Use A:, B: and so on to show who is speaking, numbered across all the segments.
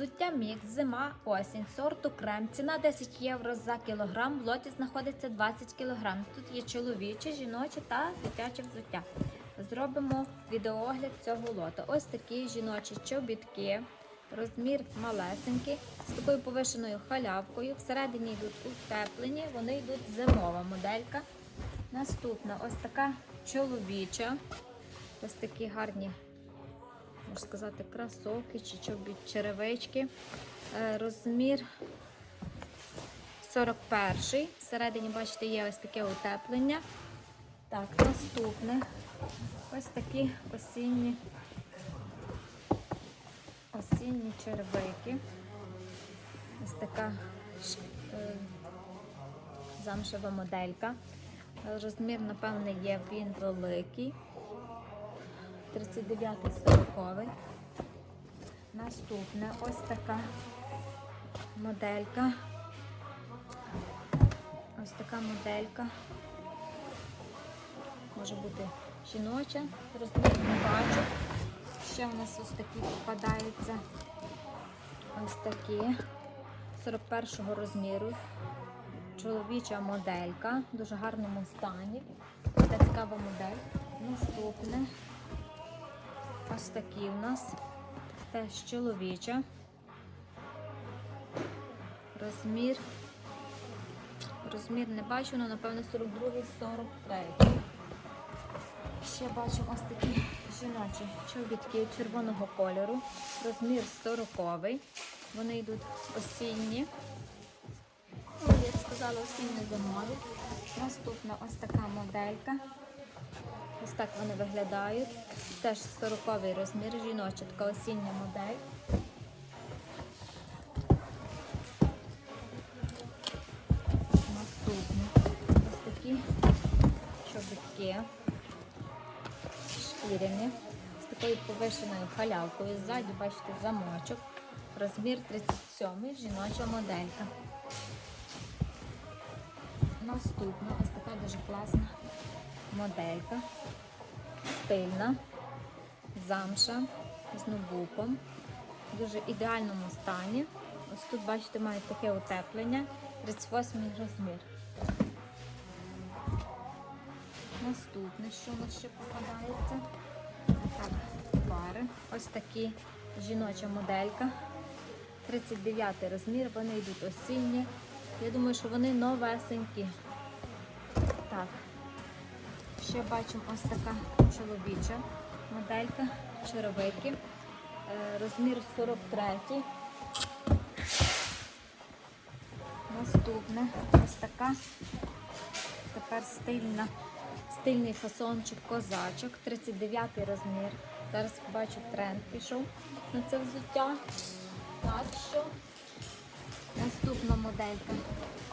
A: Взуття мікс, зима, осінь, сорту крем. Ціна 10 євро за кілограм. В лоті знаходиться 20 кілограм. Тут є чоловіче, жіноче та дитяче взуття. Зробимо відеоогляд цього лоту. Ось такі жіночі чобітки. Розмір малесенький, з такою повишеною халявкою. Всередині йдуть утеплені, вони йдуть зимова моделька. Наступна ось така чоловіча. Ось такі гарні можна сказати, кросовки чи чобіт, черевички. Е, Розмір 41. Всередині, бачите, є ось таке утеплення. Так, наступне ось такі осінні, осінні черевики. Ось така е, замшева моделька. Розмір, напевне, є він великий. 39 40 Наступне ось така моделька. Ось така моделька. Може бути жіноча, розмір бачу. Ще в нас ось такі попадаються. Ось такі 41-го розміру. Чоловіча моделька в дуже гарному стані. Така цікава модель. Наступне. Ось такі в нас теж чоловіча. Розмір. Розмір не бачу, але напевно 42 43 Ще бачу ось такі жіночі чобітки червоного кольору. Розмір 40 Вони йдуть осінні. Ну, як сказала, осінні зимові. Наступна ось така моделька. Ось так вони виглядають. Теж 40 розмір, жіноча така осіння модель. Наступні ось такі чобітки шкіряні з такою повишеною халявкою. Ззаді бачите замочок. Розмір 37 жіноча моделька. Наступна ось така дуже класна моделька. Стильна, замша з нубуком. В дуже ідеальному стані. Ось тут, бачите, мають таке утеплення. 38 розмір. Наступне, що у нас ще попадається? Так, пари. Ось такі жіноча моделька. 39 розмір, вони йдуть осінні. Я думаю, що вони новесенькі. Так, ще бачимо ось така чоловіча моделька, черевики. Е, Розмір 43. Наступне ось така. Тепер стильна, стильний фасончик козачок, 39 розмір. Зараз бачу тренд пішов на це взуття. Так що наступна моделька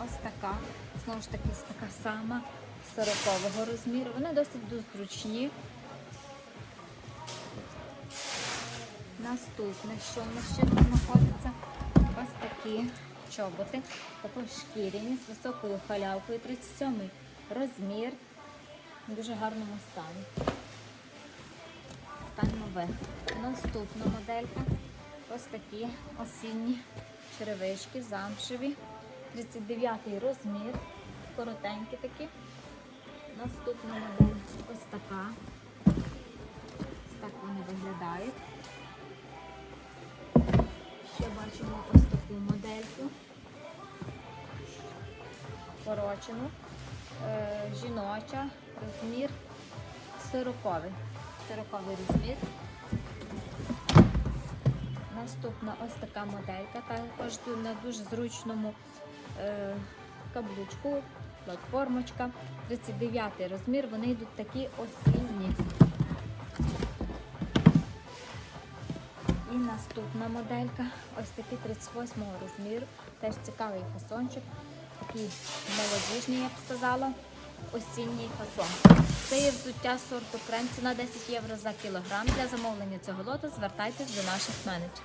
A: ось така. Знову ж таки, така сама 40-го розміру. Вони досить зручні. Наступне, що в нас ще знаходиться? Ось такі чоботи, також шкіряні з високою халявкою, 37 розмір, в дуже гарному стані. Стан нове. Наступна моделька. Ось такі осінні черевички, замшеві. 39 розмір, коротенькі такі. Наступна модель ось така. Ось так вони виглядають. Ще бачимо ось таку модельку. Корочену. Е, жіноча, розмір 40 40 розмір. Наступна ось така моделька, також на дуже зручному е, каблучку, платформочка. 39 розмір, вони йдуть такі осінні. І наступна моделька, ось такий 38 розміру, теж цікавий фасончик, такий молодіжний, я б сказала, осінній фасон. Це є взуття сорту крем, ціна 10 євро за кілограм. Для замовлення цього лоту звертайтесь до наших менеджерів.